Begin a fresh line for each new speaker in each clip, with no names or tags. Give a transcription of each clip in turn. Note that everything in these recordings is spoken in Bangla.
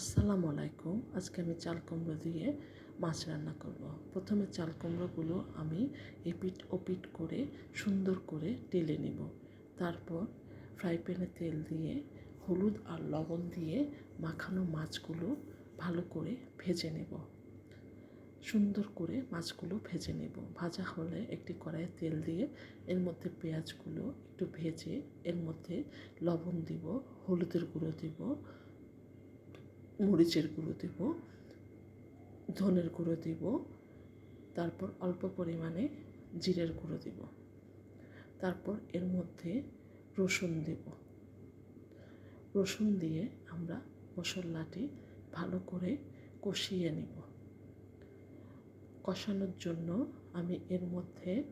আসসালামু আলাইকুম। আজকে আমি চাল কুমড়ো দিয়ে মাছ রান্না করব। প্রথমে চাল কুমড়োগুলো আমি এপিট ওপিট করে সুন্দর করে টেলে নেব। তারপর ফ্রাই প্যানে তেল দিয়ে হলুদ আর লবণ দিয়ে মাখানো মাছগুলো ভালো করে ভেজে নেব। সুন্দর করে মাছগুলো ভেজে নেব। ভাজা হলে একটি কড়াইয়ে তেল দিয়ে এর মধ্যে পেঁয়াজগুলো একটু ভেজে এর মধ্যে লবণ দিব, হলুদের গুঁড়ো দিব মরিচের গুঁড়ো দেব, ধনের গুঁড়ো দিব, তারপর অল্প পরিমাণে জিরের গুঁড়ো দিব, তারপর এর মধ্যে রসুন দেব। রসুন দিয়ে আমরা মশলাটি ভালো করে কষিয়ে নেব। কষানোর জন্য আমি এর মধ্যে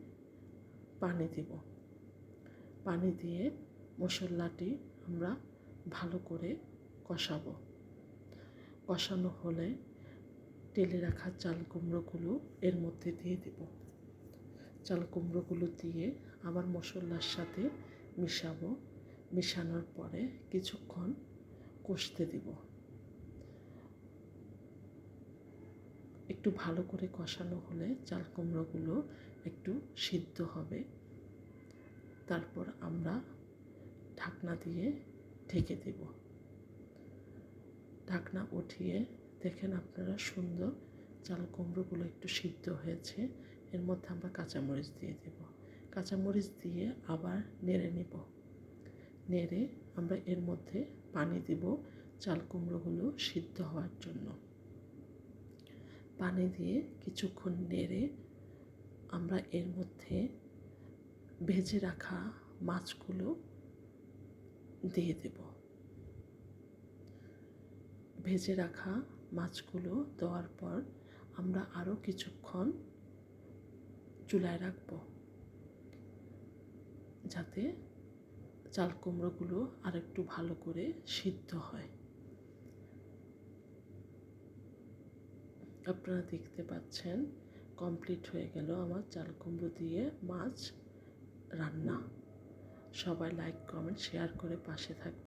পানি দিব। পানি দিয়ে মশলাটি আমরা ভালো করে কষাবো। কষানো হলে টেলে রাখা চাল কুমড়োগুলো এর মধ্যে দিয়ে দেব। চাল কুমড়োগুলো দিয়ে আবার মশলার সাথে মিশাবো। মিশানোর পরে কিছুক্ষণ কষতে দিব। একটু ভালো করে কষানো হলে চাল কুমড়োগুলো একটু সিদ্ধ হবে। তারপর আমরা ঢাকনা দিয়ে ঢেকে দেবো। ঢাকনা উঠিয়ে দেখেন আপনারা সুন্দর চাল কুমড়োগুলো একটু সিদ্ধ হয়েছে। এর মধ্যে আমরা কাঁচামরিচ দিয়ে দেব। কাঁচামরিচ দিয়ে আবার নেড়ে নেব। নেড়ে আমরা এর মধ্যে পানি দিব চাল কুমড়োগুলো সিদ্ধ হওয়ার জন্য। পানি দিয়ে কিছুক্ষণ নেড়ে আমরা এর মধ্যে ভেজে রাখা মাছগুলো দিয়ে দেবো। ভেজে রাখা মাছগুলো দেওয়ার পর আমরা আরও কিছুক্ষণ চুলায় রাখব। যাতে চাল কুমড়োগুলো আর একটু ভালো করে সিদ্ধ হয়। আপনারা দেখতে পাচ্ছেন কমপ্লিট হয়ে গেল আমার চাল কুমড়ো দিয়ে মাছ রান্না। সবাই লাইক কমেন্ট শেয়ার করে পাশে থাকবে